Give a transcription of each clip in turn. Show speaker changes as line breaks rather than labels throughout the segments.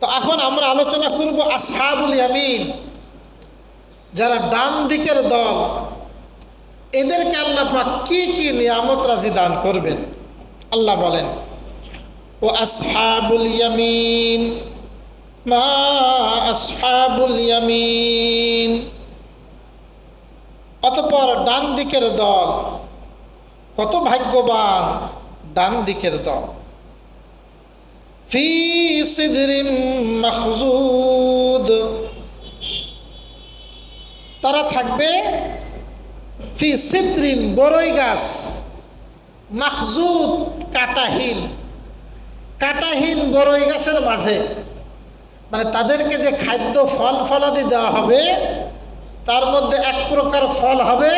তো এখন আমরা আলোচনা করব আসহাবুল ইয়ামিন, যারা ডান দিকের দল, এদেরকে আল্লাহ পাক কী কি নিয়ামত রাজি দান করবেন? আল্লাহ বলেন, ও আসহাবুল ইয়ামিন, মা আসহাবুল ইয়ামিন। অতপর ডান দিকের দল কত ভাগ্যবান, ডান দিকের দল। ফি সিদরিম মখজুদ। তারা থাকবে ফি সিদ্রিন বড়ই গাছ, মাখজুদ কাটাহীন। কাটাহীন বড়ই গাছের মাঝে। মানে তাদেরকে যে খাদ্য ফল ফলাদি দেওয়া হবে, তার মধ্যে এক প্রকার ফল হবে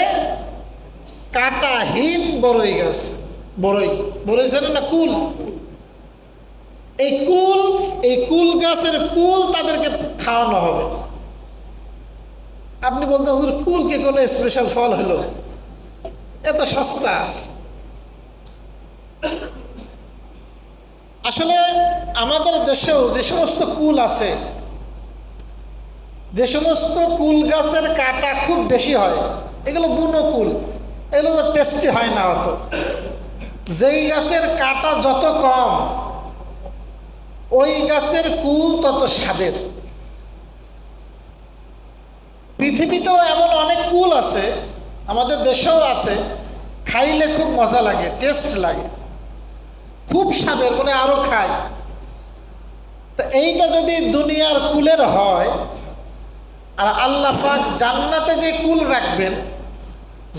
কাটাহীন বড়ই গাছ। বড়ই বড়ই না কুল? এই কুল এই কুল গাছের কুল তাদেরকে খাওয়ানো হবে। আপনি বলতে হুজুর, কুল কি কোনো স্পেশাল ফল হলো? এত সস্তা। আসলে আমাদের দেশেও যে সমস্ত কুল আছে, যে সমস্ত কুল গাছের কাটা খুব বেশি হয়, এগুলো বুনো কুল, এগুলো তো টেস্টি হয় না অত। যেই গাছের কাটা যত কম ওই গাছের কুল তত স্বাদের। পৃথিবীতেও এমন অনেক কুল আছে, আমাদের দেশেও আছে, খাইলে খুব মজা লাগে, টেস্ট লাগে, খুব স্বাদের, মনে আরও খায়। তা এইটা যদি দুনিয়ার কুলের হয়, আর আল্লাহ পাক জান্নাতে যে কুল রাখবেন,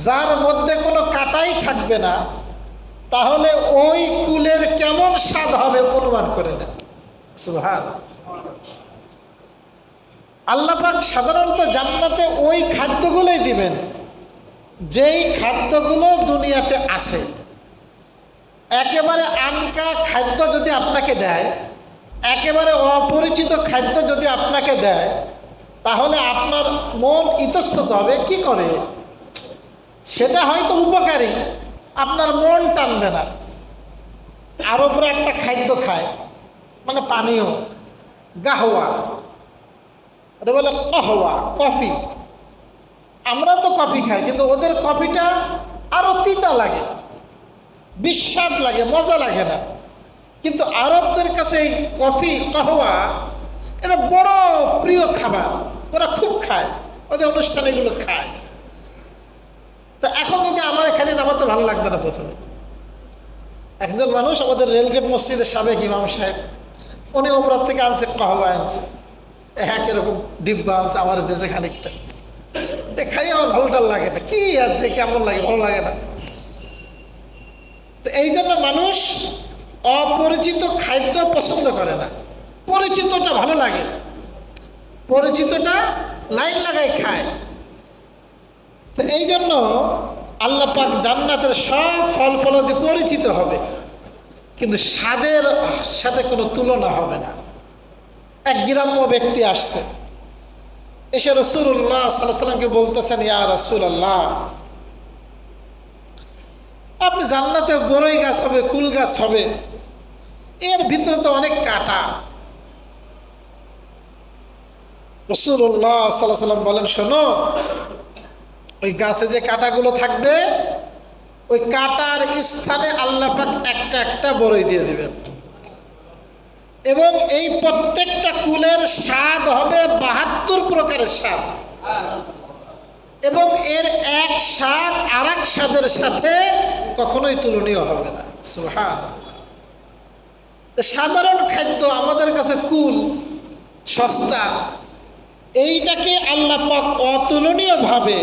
যার মধ্যে কোনো কাটাই থাকবে না, তাহলে ওই কুলের কেমন স্বাদ হবে অনুমান করে নেন। সুভান আল্লাপাক সাধারণত জান্নাতে ওই খাদ্যগুলোই দিবেন, যেই খাদ্যগুলো দুনিয়াতে আছে। একেবারে আনকা খাদ্য যদি আপনাকে দেয়, একেবারে অপরিচিত খাদ্য যদি আপনাকে দেয়, তাহলে আপনার মন ইতস্তত হবে। কি করে? সেটা হয়তো উপকারী, আপনার মন টানবে না। আরবরা একটা খাদ্য খায়। মানে পানীয় গাহওয়া ওটা বলে কহওয়া কফি। আমরা তো কফি খাই, কিন্তু ওদের কফিটা আরও তিতা লাগে, বিস্বাদ লাগে, মজা লাগে না। কিন্তু আরবদের কাছে এই কফি, কহওয়া, এটা বড় প্রিয় খাবার, ওরা খুব খায়, ওদের অনুষ্ঠানে এগুলো খায়। তা এখন যদি আমার এখানে আমার তো ভালো লাগবে না প্রথমে। একজন মানুষ আমাদের রেলগেট মসজিদের সাবেক ইমাম সাহেব উনি ওমরার থেকে আনছে কহবা আনছে। এক এরকম ডিব্বা আনছে আমার দেশে খানিকটা। খাই আমার ভালোটা লাগে না। কি আছে, কেমন লাগে, ভালো লাগে না। তো এই জন্য মানুষ অপরিচিত খাদ্য পছন্দ করে না। পরিচিতটা ভালো লাগে। পরিচিতটা লাইন লাগাই খায়। তো এই জন্য আল্লাহ পাক জান্নাতের সব ফল ফলাদি পরিচিত হবে। কিন্তু স্বাদের সাথে কোনো তুলনা হবে না। এক গ্রাম্য ব্যক্তি আসছে। এসে রসুল্লাহ সাল্লাহ সাল্লামকে বলতেছেন, ইয়া রসুল আল্লাহ আপনি জান্নাতে বড়ই গাছ হবে, কুল গাছ হবে। এর ভিতরে তো অনেক কাটা। রসুল্লাহ সাল্লাহ সাল্লাম বলেন, শোনো, ওই গাছে যে কাটাগুলো থাকবে ওই কাটার স্থানে আল্লাহ পাক একটা একটা বড়ই দিয়ে দিবেন। এবং এই প্রত্যেকটা কুলের স্বাদ হবে বাহাত্তর প্রকারের স্বাদ। এবং এর এক স্বাদ আর এক স্বাদের সাথে কখনোই তুলনীয় হবে না। সুহান সাধারণ খাদ্য আমাদের কাছে কুল, সস্তা, এইটাকে আল্লাহ পাক অতুলনীয়ভাবে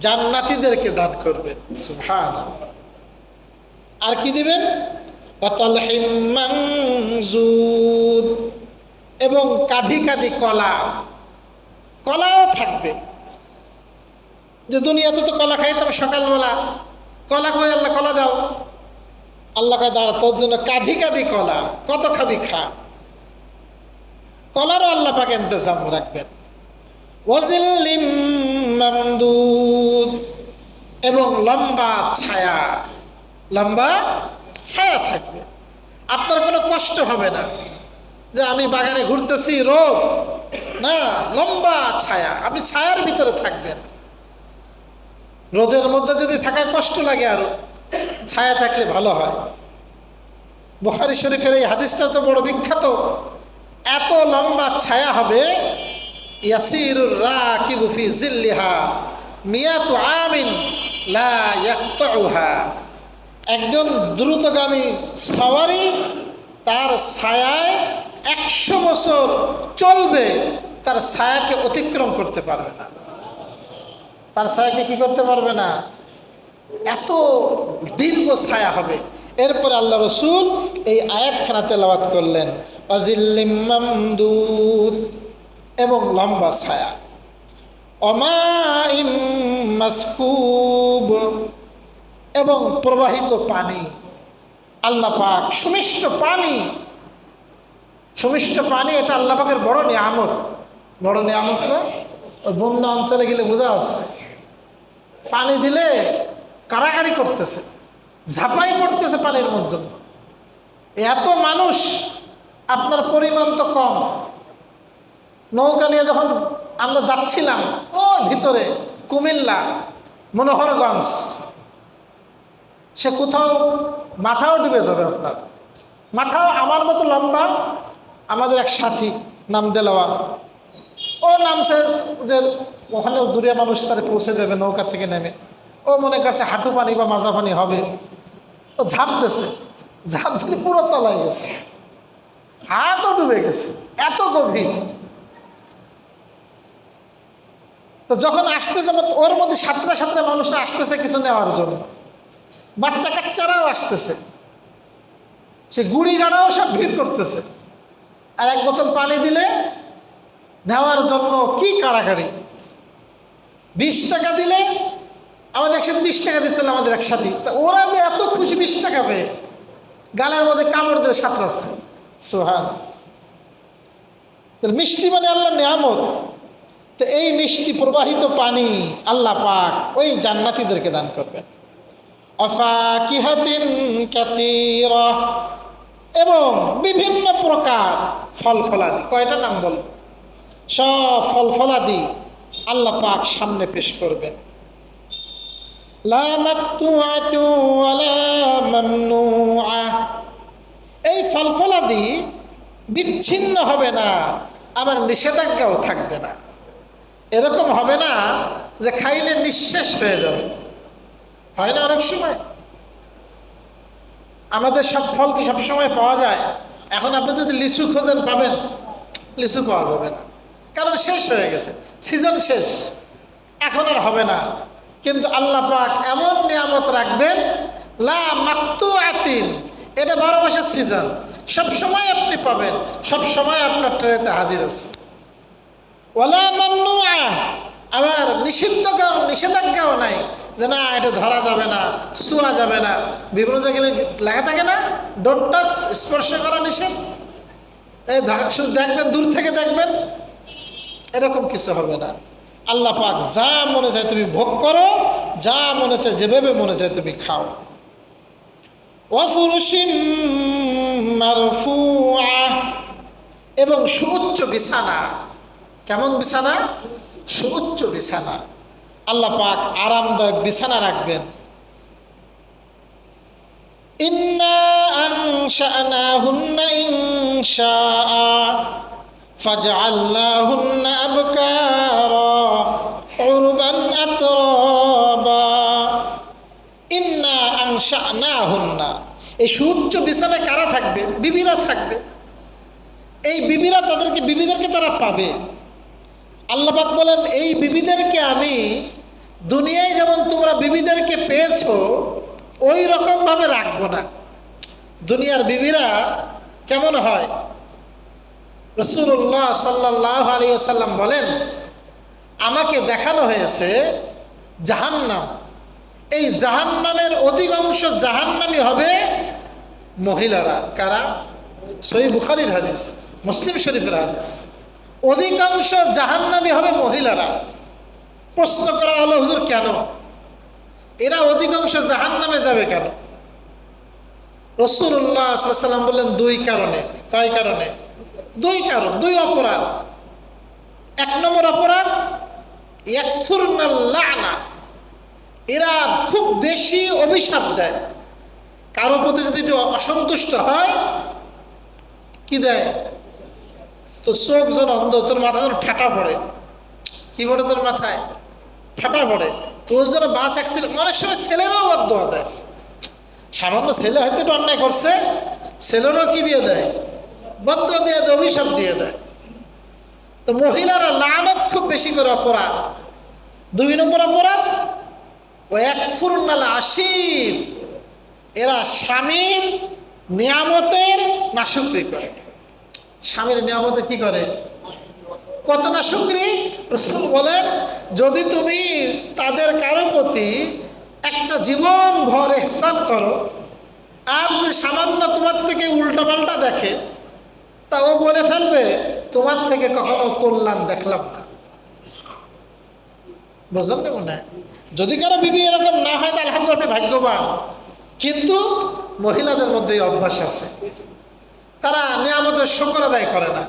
জান্নাতিদেরকে দান করবেন। সুহান আর কি দিবেন? এবং কাঁধি কাঁধি কলা। কলাও থাকবে। যে দুনিয়াতে তো কলা খাই খাইতাম সকালবেলা। কলা কই আল্লাহ, কলা দাও। আল্লাহ কয়, দাঁড়া, তোর জন্য কাঁধি কাঁধি কলা। কত খাবি খা। কলারও আল্লাহ পাকে ইন্তজাম রাখবেন। ওয়াজিল্লিম মামদুদ। এবং লম্বা ছায়া লম্বা ছায়া থাকবে। আপনার কোনো কষ্ট হবে না যে আমি বাগানে ঘুরতেছি, রোদ, না, লম্বা ছায়া। আপনি ছায়ার ভিতরে থাকবেন। রোদের মধ্যে যদি থাকায় কষ্ট লাগে আরও, ছায়া থাকলে ভালো হয়। বুখারি শরীফের এই হাদিসটা তো বড় বিখ্যাত। এত লম্বা ছায়া হবে, ইয়াসিরুর রাকিবু ফি জিল্লিহা, মিয়াতু আমিন লা ইয়াকতাউহা। একজন দ্রুতগামী সওয়ারি তার ছায়ায় একশো বছর চলবে, তার ছায়াকে অতিক্রম করতে পারবে না। তার ছায়াকে কি করতে পারবে না? এত দীর্ঘ ছায়া হবে। এরপরে আল্লাহ রসুল এই আয়াতখানা তেলাওয়াত করলেন অজিল্লিম মামদুদ এবং লম্বা ছায়া। অমাইম মাসকুব। এবং প্রবাহিত পানি, আল্লাহ পাক, সুমিষ্ট পানি। সুমিষ্ট পানি, এটা আল্লাহ পাকের বড় নিয়ামত। বড় নিয়ামত না? ওই বন্যা অঞ্চলে গেলে বোঝা যাচ্ছে। পানি দিলে কারাকারি করতেছে, ঝাঁপাই পড়তেছে পানির মধ্যে। এত মানুষ, আপনার পরিমাণ তো কম। নৌকা নিয়ে যখন আমরা যাচ্ছিলাম, ও ভিতরে, কুমিল্লা, মনোহরগঞ্জ। সে কোথাও মাথাও ডুবে যাবে আপনার। মাথাও আমার মতো লম্বা, আমাদের এক সাথী নাম দেলাওয়া। ও নামছে যে ওখানে দূরে মানুষ তারা পৌঁছে দেবে, নৌকা থেকে নেমে। ও মনে করছে হাঁটু পানি বা মাজা পানি হবে। ও ঝাঁপ দিছে ঝাঁপ দিলে পুরো তলায় গেছে। হাতও ডুবে গেছে, এত গভীর। তো যখন আসতেছে ওর মধ্যে সাতটা সাতটা মানুষ আসতেছে কিছু নেওয়ার জন্য। বাচ্চা কাচ্চারাও আসতেছে। সে গুড়ি গাড়াও সব ভিড় করতেছে। আর এক বোতল পানি দিলে নেওয়ার জন্য কি কাড়াকাড়ি বিশ টাকা দিলে আমাদের একসাথে বিশ টাকা দিচ্ছিল আমাদের একসাথে তা ওরা যে এত খুশি বিশ টাকা পেয়ে গালের মধ্যে কামড় দিয়ে সাঁতরাচ্ছে। তাহলে মিষ্টি মানে আল্লাহ নিয়ামত। তো এই মিষ্টি প্রবাহিত পানি আল্লাহ পাক ওই জান্নাতিদেরকে দান করবেন। অফাকিহাতিন কাসীরা। এবং বিভিন্ন প্রকার ফল ফলাদি কয়টা নাম বল সব ফল ফলাদি আল্লাহ পাক সামনে পেশ করবেন। এই ফল ফলাদি বিচ্ছিন্ন হবে না, আবার নিষেধাজ্ঞাও থাকবে না। এরকম হবে না যে খাইলে নিঃশেষ হয়ে যাবে। হয় না অনেক সময়? আমাদের সব ফল কি সব সময় পাওয়া যায়? এখন আপনি যদি লিচু খোঁজেন, পাবেন। লিচু পাওয়া যাবে না। কারণ শেষ হয়ে গেছে। সিজন শেষ। এখন আর হবে না। কিন্তু আল্লাহ পাক এমন নিয়ামত রাখবেন, লা মাকতু আতিন এটা বারো মাসের সিজন। সব সময় আপনি পাবেন। সব সময় আপনার ট্রেতে হাজির আছে। ওলা আবার নিষিদ্ধ নিষেধাজ্ঞাও নাই যে না, এটা ধরা যাবে না, শোয়া যাবে না। বিভিন্ন জায়গায় লেখা থাকে না ডোন্ট টাচ স্পর্শ করা নিষেধ। এই শুধু দেখবেন, দূর থেকে দেখবেন, এরকম কিছু হবে না। আল্লাহ পাক যা মনে চায় তুমি ভোগ করো, যা মনে চায় যেভাবে মনে চায় তুমি খাও। মারফুআ। এবং সুউচ্চ বিছানা। কেমন বিছানা? সুউচ্চ বিছানা। আল্লাহ পাক আরামদায়ক বিছানা রাখবেন। এই সুউচ্চ বিছানায় কারা থাকবে? বিবিরা থাকবে। এই বিবিরা তাদেরকে, বিবিদেরকে তারা পাবে। আল্লাপাক বলেন, এই বিবিদেরকে আমি দুনিয়ায় যেমন তোমরা বিবিদেরকে পেয়েছ, ওই রকমভাবে রাখব না। দুনিয়ার বিবিরা কেমন হয়? রসুল্লাহ সাল্লাহ আলী আসাল্লাম বলেন, আমাকে দেখানো হয়েছে জাহান্নাম। এই জাহান্নামের অধিকাংশ জাহান্নামি হবে মহিলারা। কারা? সই বুখারির হাদিস, মুসলিম শরীফের হাদিস। অধিকাংশ জাহান্নামি হবে মহিলারা। প্রশ্ন করা হলো, হুজুর, কেন? এরা অধিকাংশ জাহান্নামে যাবে কেন? রসুল্লাহ সাল্লাম বললেন, দুই কারণে। কয় কারণে? দুই কারণ, দুই অপরাধ। এক নম্বর অপরাধ এরা খুব বেশি অভিশাপ দেয়। কারও প্রতি যদি অসন্তুষ্ট হয়, কি দেয়? তো চোখ যেন অন্ধ, তোর মাথা যেন ঠাটা পড়ে। কি পড়ে তোর মাথায়? ঠাটা পড়ে। তোর যেন বাস অ্যাক্সিডেন্ট অনেক সময় ছেলেরাও বদ্ধ দেয় সামান্য ছেলে হয়তো একটু অন্যায় করছে, ছেলেরও কি দিয়ে দেয়? বদ্ধ দিয়ে দেয়, অভিশাপ দিয়ে দেয়। তো মহিলারা লানত খুব বেশি করে অপরাধ। দুই নম্বর অপরাধ ও এক ফুরনাল আশির। এরা স্বামীর নিয়ামতের নাশুকরি করে। স্বামীর নিয়ামতে কি করে? কত নাশুকরি রসুল বলেন, যদি তুমি তাদের কারও প্রতি একটা জীবন ভর এহসান করো, আর যদি সামান্য তোমার থেকে উল্টাপাল্টা দেখে, তা ও বলে ফেলবে, তোমার থেকে কখনো কল্যাণ দেখলাম না। বুঝলেন না মনে? যদি কারও বিবি এরকম না হয়, তাহলে আপনি ভাগ্যবান। কিন্তু মহিলাদের মধ্যে অভ্যাস আছে। তারা নিয়ামতের শকর আদায় করে না।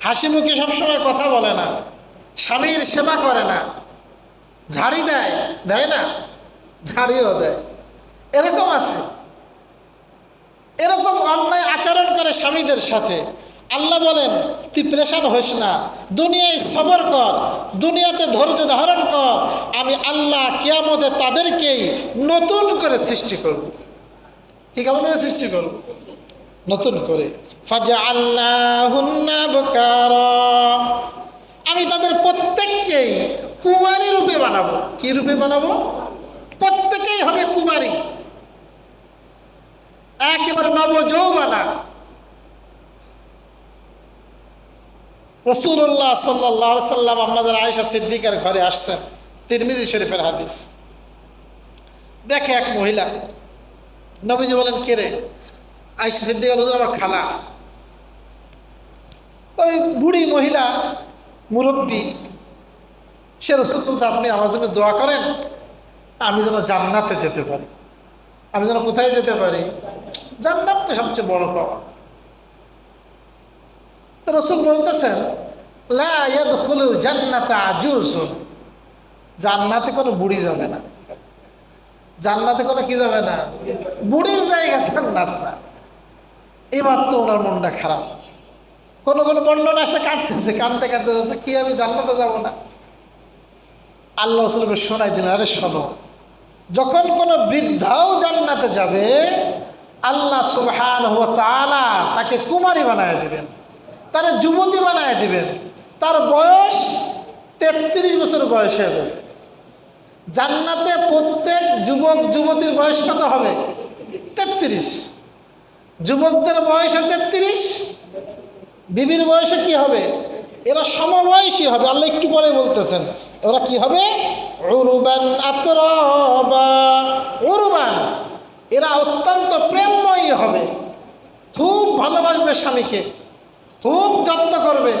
হাসি মুখে সবসময় কথা বলে না। স্বামীর সেবা করে না। ঝাড়ি দেয় দেয় না? ঝাড়িও দেয়। এরকম আছে। এরকম অন্যায় আচরণ করে স্বামীদের সাথে। আল্লাহ বলেন, তুই প্রেশান হোস না। দুনিয়ায় সবর কর। দুনিয়াতে ধৈর্য ধারণ কর। আমি আল্লাহ কিয়ামতে তাদেরকেই নতুন করে সৃষ্টি করব। কি কেমন সৃষ্টি করব? নতুন করে। ফাজা আল্লাহ আমি তাদের প্রত্যেককেই কুমারী রূপে বানাবো। কি রূপে বানাবো? প্রত্যেকেই হবে কুমারী। একেবারে নবযৌবনা। রসুল্লাহ সাল্লাহ সাল্লাম আমাদের আয়েশা সিদ্দিকের ঘরে আসছেন। তিরমিজি শরীফের হাদিস। দেখে এক মহিলা, নবীজি বলেন, কে রে? আয়েশা সিদ্দিক হুজুর আমার খালা। ওই বুড়ি মহিলা মুরব্বী, সে রসুল তুলছে আপনি আমার জন্য দোয়া করেন, আমি যেন জান্নাতে যেতে পারি। আমি যেন কোথায় যেতে পারি? জান্নাত তো সবচেয়ে বড় পাওয়া। তো রসুল বলতেছেন, লা ইয়াদখুলু জান্নাতে আজুসুন জান্নাতে কোনো বুড়ি যাবে না। জান্নাতে কোনো কি যাবে না? বুড়ির জায়গা জান্নাত না। এবার তো ওনার মনটা খারাপ। কোনো কোনো বর্ণনা আছে, কাঁদতেছে, কাঁদতে কাঁদতে যাচ্ছে কি, আমি জান্নাতে যাব না? আল্লাহ রসুলকে শোনাই দিন আরে শোনো, যখন কোনো বৃদ্ধাও জান্নাতে যাবে, আল্লাহ সুবহান তাআলা তাকে কুমারী বানায় দিবেন, তার যুবতী বানায় দিবেন, তার বয়স তেত্রিশ বছর বয়স হয়ে যাবে। জান্নাতে প্রত্যেক যুবক, যুবতীর বয়স কত হবে? তেত্রিশ। যুবকদের বয়স তেত্রিশ বিবির বয়সে কি হবে? এরা সমবয়সী হবে, আল্লাহ একটু পরে বলতেছেন। ওরা কি হবে? উরুবান আতরবা এরা অত্যন্ত প্রেমময়ী হবে। খুব ভালোবাসবে স্বামীকে, খুব যত্ন করবে,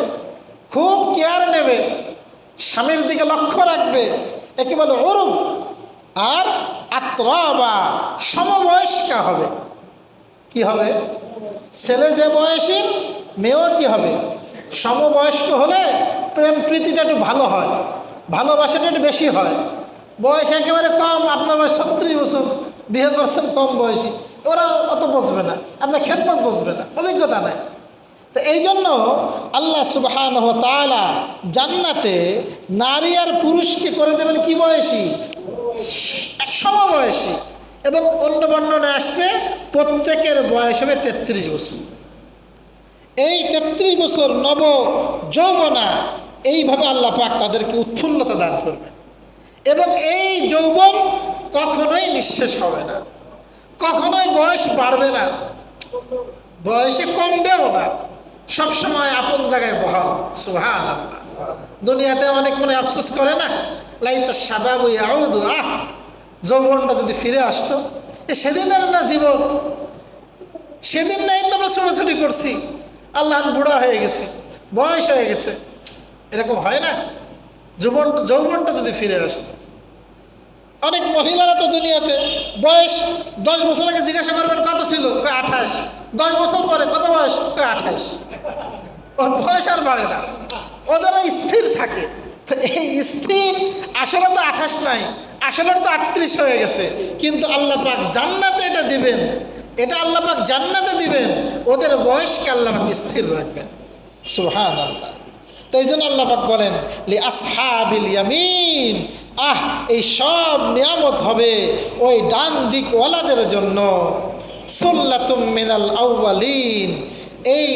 খুব কেয়ার নেবে, স্বামীর দিকে লক্ষ্য রাখবে। একে বলে অরূপ আর আত্রবা, সমবয়স্কা হবে। কি হবে? ছেলে যে বয়সী মেয়েও কি হবে? সমবয়স্ক হলে প্রেম প্রীতিটা একটু ভালো হয়, ভালোবাসাটা একটু বেশি হয়। বয়স একেবারে কম, আপনার বয়স ছত্রিশ বছর, বিয়ে করছেন কম বয়সী ওরা অত বসবে না, আপনার খেদমত বসবে না, অভিজ্ঞতা নাই। তো এই জন্য আল্লাহ সুবহান তাআলা জান্নাতে নারী আর পুরুষকে করে দেবেন কি বয়সী? সমবয়সী। এবং অন্য বর্ণনা আসছে, প্রত্যেকের বয়স হবে তেত্রিশ বছর। এই তেত্রিশ বছর নব যৌবনা, এইভাবে আল্লাহ পাক তাদেরকে উৎফুল্লতা দান করবে এবং এই যৌবন কখনোই নিঃশেষ হবে না। কখনোই বয়স বাড়বে না। বয়সে কমবেও না। সবসময় আপন জায়গায় বহাল। সুহান দুনিয়াতে অনেক মনে আফসোস করে না? লাইতা সাবাবু আহ! যৌবনটা যদি ফিরে আসতো, এ সেদিনের না জীবন। সেদিন নাই তো আমরা ছোটাছুটি করছি। আল্লাহ বুড়া হয়ে গেছে, বয়স হয়ে গেছে। এরকম হয় না। যৌবন, যৌবনটা যদি ফিরে আসতো। অনেক মহিলারা তো দুনিয়াতে বয়স দশ বছর আগে জিজ্ঞাসা করবেন, কত ছিল? কই আঠাশ। দশ বছর পরে কত বয়স? কই আঠাশ। ওর বয়স আর বাড়ে না। ওদেরও স্থির থাকে। তো এই স্থির আসলে তো আঠাশ নাই। আসলে তো আটত্রিশ হয়ে গেছে, কিন্তু আল্লাহ পাক জান্নাতে এটা দিবেন। এটা আল্লাহ পাক জান্নাতে দিবেন, ওদের বয়সকে আল্লাহ পাক স্থির রাখবেন। সুহান আল্লাহ তো এই জন্য আল্লাহ পাক বলেন, লি আসহাবিল ইয়ামিন। আহ, এই সব নিয়ামত হবে ওই ডান দিক ওয়ালাদের জন্য। সুল্লাতুম মিনাল আউয়ালিন। এই,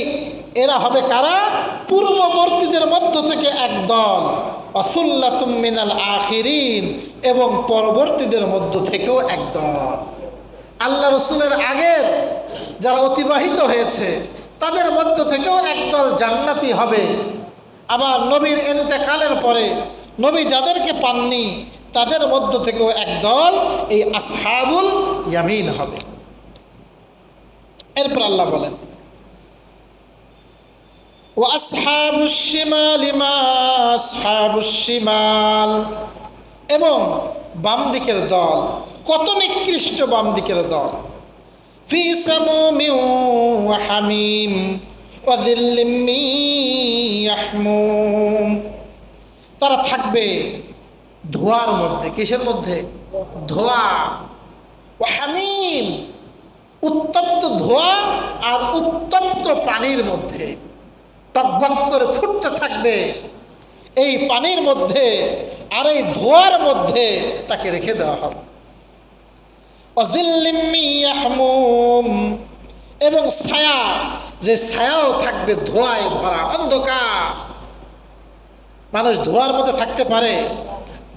এরা হবে কারা? পূর্ববর্তীদের মধ্য থেকে এক দল। অসুল্লাতুম মিনাল আখিরিন, এবং পরবর্তীদের মধ্য থেকেও এক দল আল্লাহ রসুলের আগের যারা অতিবাহিত হয়েছে, তাদের মধ্য থেকেও একদল জান্নাতি হবে। আবার নবীর এন্তেকালের পরে নবী যাদেরকে পাননি, তাদের মধ্য থেকেও একদল এই আসহাবুল ইয়ামিন হবে। এরপর আল্লাহ বলেন এবং বাম দিকের দল, কত নিকৃষ্ট বাম দিকের দল। হামিম তারা থাকবে ধোয়ার মধ্যে, কিসের মধ্যে? ধোয়া। ও হামিম, উত্তপ্ত ধোয়া আর উত্তপ্ত পানির মধ্যে। টকবক করে ফুটতে থাকবে। এই পানির মধ্যে আর এই ধোয়ার মধ্যে তাকে রেখে দেওয়া হবে। এবং ছায়া, যে ছায়াও থাকবে ধোঁয়ায় ভরা অন্ধকার। মানুষ ধোয়ার মধ্যে থাকতে পারে,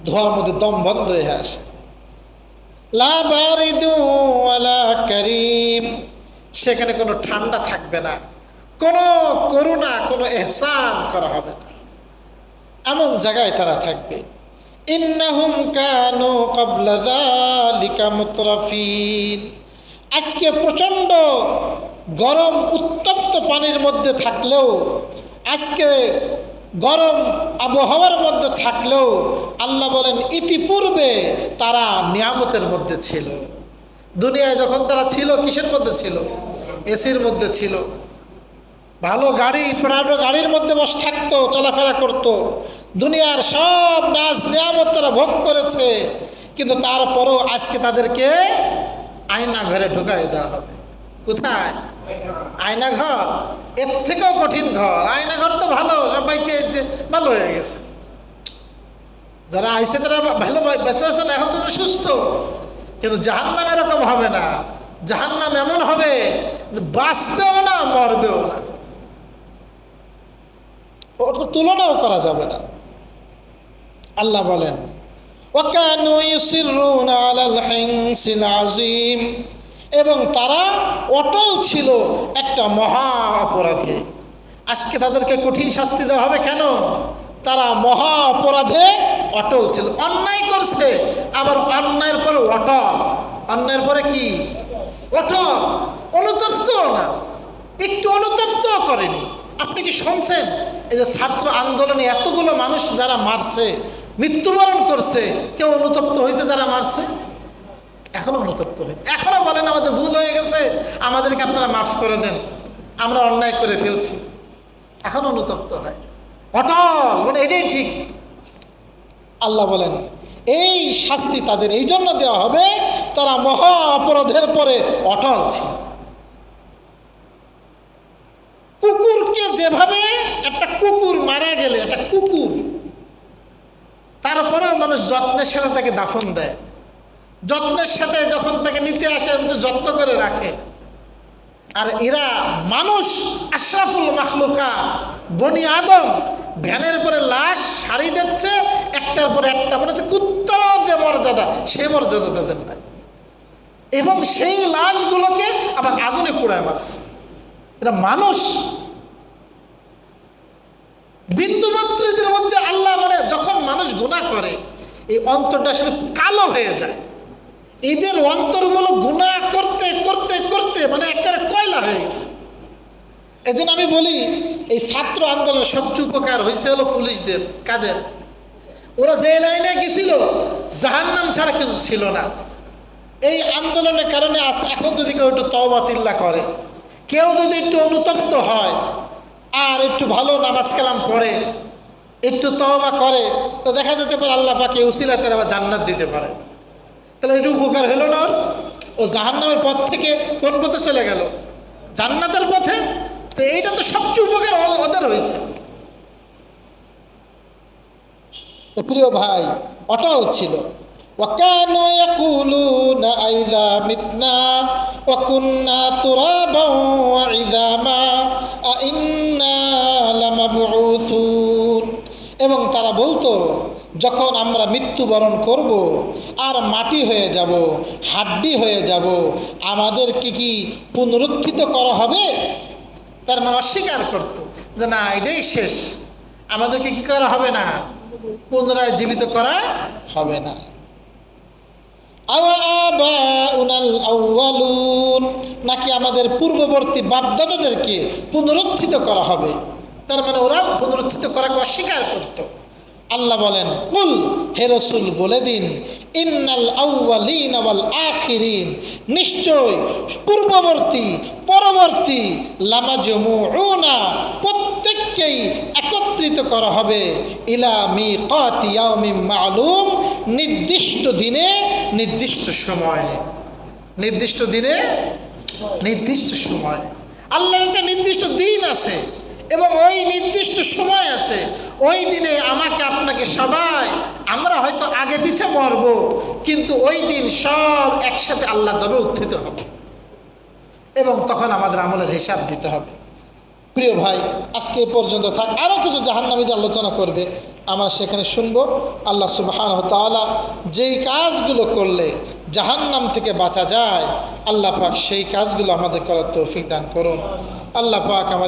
ধোয়ার মধ্যে দম বন্ধ হয়ে আসে। লা বারিদু ওয়ালা করিম। সেখানে কোনো ঠান্ডা থাকবে না। কোনো করুণা, কোনো এহসান করা হবে না। এমন জায়গায় তারা থাকবে। ইন্নাহুম কানু ক্বাবলা যালিকা মুতরাফিন। আজকে প্রচণ্ড গরম, উত্তপ্ত পানির মধ্যে থাকলেও, আজকে গরম আবহাওয়ার মধ্যে থাকলেও আল্লাহ বলেন, ইতিপূর্বে তারা নিয়ামতের মধ্যে ছিল। দুনিয়ায় যখন তারা ছিল, কিসের মধ্যে ছিল? এসির মধ্যে ছিল। ভালো গাড়ি প্রাণো গাড়ির মধ্যে বসে থাকতো, চলাফেরা করতো। দুনিয়ার সব নাচ নিয়ামত তারা ভোগ করেছে। কিন্তু তারপরও আজকে তাদেরকে আয়না ঘরে ঢুকাই দেওয়া হবে। কোথায়? আয়না ঘর? এর থেকেও কঠিন ঘর। আয়না ঘর তো ভালো, সব বাইচে এসে ভালো হয়ে গেছে। যারা আইসে তারা ভালো বেঁচে আছেন, এখন তো সুস্থ। কিন্তু জাহান্নাম এরকম হবে না। জাহান্নাম এমন হবে যে বাঁচবেও না, মরবেও না। ওটা তুলনাও করা যাবে না। আল্লাহ বলেন এবং তারা অটল ছিল একটা মহা অপরাধে। আজকে তাদেরকে কঠিন শাস্তি দেওয়া হবে কেন? তারা মহা অপরাধে অটল ছিল। অন্যায় করছে, আবার অন্যায়ের পরে অটল। অন্যায়ের পরে কি? অটল। অনুতপ্ত না। একটু অনুতপ্ত করেনি। আপনি কি শুনছেন? এই যে ছাত্র আন্দোলনে এতগুলো মানুষ যারা মারছে, মৃত্যুবরণ করছে, কেউ অনুতপ্ত হয়েছে যারা মারছে? এখনও অনুতপ্ত হয় এখনও বলেন আমাদের ভুল হয়ে গেছে, আমাদেরকে আপনারা মাফ করে দেন। আমরা অন্যায় করে ফেলছি। এখন অনুতপ্ত হয়। অটল মানে এটাই ঠিক। আল্লাহ বলেন, এই শাস্তি তাদের এই জন্য দেওয়া হবে, তারা মহা অপরাধের পরে অটল ছিল। কুকুরকে যেভাবে একটা কুকুর মারা গেলে, একটা কুকুর, তারপরেও মানুষ যত্নের সাথে তাকে দাফন দেয়। যত্নের সাথে যখন তাকে নিতে আসে যত্ন করে রাখে। আর এরা মানুষ, আশরাফুল মাখলুকা, বনি আদম, ভ্যানের পরে লাশ সারি দিচ্ছে, একটার পরে একটা, মনে হচ্ছে কুত্তারও যে মর্যাদা সেই মর্যাদা তাদের নাই। এবং সেই লাশগুলোকে আবার আগুনে পোড়ায় মারছে। এটা মানুষ। বিন্দুমাত্র এদের মধ্যে আল্লাহ মানে যখন মানুষ গুণা করে, এই অন্তরটা আসলে কালো হয়ে যায়। এদের অন্তরগুলো গুণা করতে করতে করতে মানে একেবারে কয়লা হয়ে গেছে। এই আমি বলি, এই ছাত্র আন্দোলনের সবচেয়ে উপকার হয়েছে হলো পুলিশদের, কাদের? ওরা যে লাইনে গেছিল, জাহান্নাম ছাড়া কিছু ছিল না। এই আন্দোলনের কারণে এখন যদি কেউ একটু তওবাতিল্লা করে কেউ যদি একটু অনুতপ্ত হয় আর একটু ভালো নামাজ কালাম পড়ে, একটু তওবা করে, তো দেখা যেতে পারে আল্লাহ পাকে উসিলা তার আবার জান্নাত দিতে পারে। তাহলে একটু উপকার হলো না? ও জাহান্নামের পথ থেকে কোন পথে চলে গেল? জান্নাতের পথে? তো এইটা তো সবচেয়ে উপকার ওদের হয়েছে। প্রিয় ভাই, অটল ছিল। وكانوا يقولون أئذا متنا وكنا ترابا وعظاما أئنا لمبعوثون এবং তারা বলতো যখন আমরা মৃত্যুবরণ করব আর মাটি হয়ে যাব হাড্ডি হয়ে যাব আমাদেরকে কি পুনরুত্থিত করা হবে তার মানে অস্বীকার করতো যে না এটাই শেষ আমাদেরকে কি করা হবে না পুনরায় জীবিত করা হবে না আওয়াবাউনাল আউয়ালুন নাকি আমাদের পূর্ববর্তী বাপদাদাদেরকে পুনরুত্থিত করা হবে? তার মানে ওরা পুনরুত্থিত করাকে অস্বীকার করত। আল্লাহ বলেন, কুল, হে রসুল, বলে দিন, ইন্নাল আউয়ালিন ওয়াল আখিরিন, নিশ্চয় পূর্ববর্তী, পরবর্তী লামাজমুউনা প্রত্যেককেই একত্রিত করা হবে, ইলা মিকাতি ইয়াউমিন মালুম, নির্দিষ্ট দিনে, নির্দিষ্ট সময়ে। নির্দিষ্ট দিনে, নির্দিষ্ট সময়। আল্লাহর একটা নির্দিষ্ট দিন আছে। এবং ওই নির্দিষ্ট সময় আছে ওই দিনে আমাকে আপনাকে সবাই, আমরা হয়তো আগে পিছে মরব, কিন্তু ওই দিন সব একসাথে আল্লাহ দরে উত্থিত হবে। এবং তখন আমাদের আমলের হিসাব দিতে হবে। প্রিয় ভাই, আজকে এ পর্যন্ত থাক। আরও কিছু জাহান্নামীতে আলোচনা করবে। আমরা সেখানে শুনব। আল্লাহ সুবাহান তাআলা যেই কাজগুলো করলে জাহান্নাম থেকে বাঁচা যায়, আল্লাহ পাক সেই কাজগুলো আমাদের করার তৌফিক দান করুন। আল্লাহ পাক আমাদের